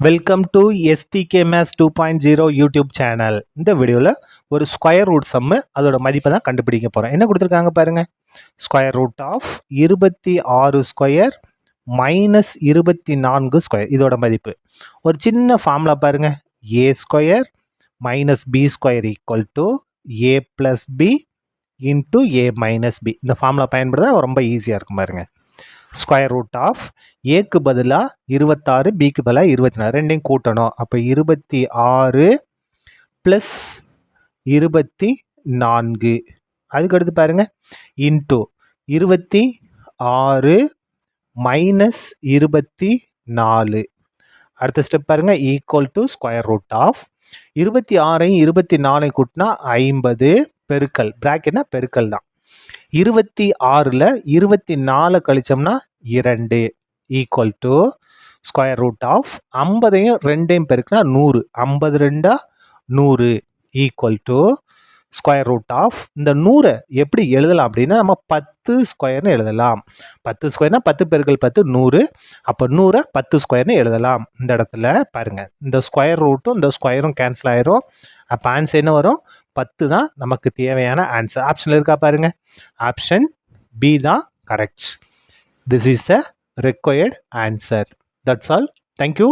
Welcome to STK maths two point zero YouTube channel இந்த வீடியோவில் ஒரு ஸ்கொயர் ரூட் சம்மு அதோட மதிப்பை தான் கண்டுபிடிக்க போகிறோம் என்ன கொடுத்துருக்காங்க பாருங்கள் ஸ்கொயர் ரூட் ஆஃப் இருபத்தி ஆறு ஸ்கொயர் மைனஸ் இருபத்தி நான்கு ஸ்கொயர் இதோட மதிப்பு. ஒரு சின்ன ஃபார்முலா பாருங்கள் A square minus B square equal to A plus B into A minus B இந்த ஃபார்முலா பயன்படுத்தினா ரொம்ப ஈஸியாக இருக்கும் பாருங்கள் ஸ்கொயர் ரூட் ஆஃப் ஏக்கு பதிலாக இருபத்தாறு பிக்கு பதிலாக இருபத்தி நாலு ரெண்டையும் கூட்டணும். அப்போ இருபத்தி ஆறு ப்ளஸ் இருபத்தி நான்கு அதுக்கடுத்து பாருங்கள் இன்ட்டு இருபத்தி ஆறு மைனஸ் இருபத்தி நாலு அடுத்த ஸ்டெப் பாருங்கள் equal to square root of இருபத்தி ஆறையும் இருபத்தி நாலையும் கூட்டினா ஐம்பது பெருக்கல். ப்ராக்கெட்னா பெருக்கல் தான். இருபத்தி ஆறில் இருபத்தி நாலு கழிச்சோம்னா இரண்டு equal to square root of ஐம்பதையும் ரெண்டையும் பெருக்குனா நூறு. ஐம்பது ரெண்டா நூறு equal to square root of இந்த நூறை எப்படி எழுதலாம் அப்படின்னா நம்ம பத்து ஸ்கொயர்னு எழுதலாம். பத்து ஸ்கொயர்னால் பத்து பெருக்கள் பத்து நூறு. அப்போ நூறை பத்து ஸ்கொயர்னு எழுதலாம். இந்த இடத்துல பாருங்கள் இந்த ஸ்கொயர் ரூட்டும் இந்த ஸ்கொயரும் கேன்சல் ஆயிரும். அப்போ ஆன்சர் என்ன வரும்? பத்து தான் நமக்கு தேவையான ஆன்சர் ஆப்ஷனில் இருக்கா பாருங்கள் ஆப்ஷன் பி தான் correct this is the required answer that's all thank you.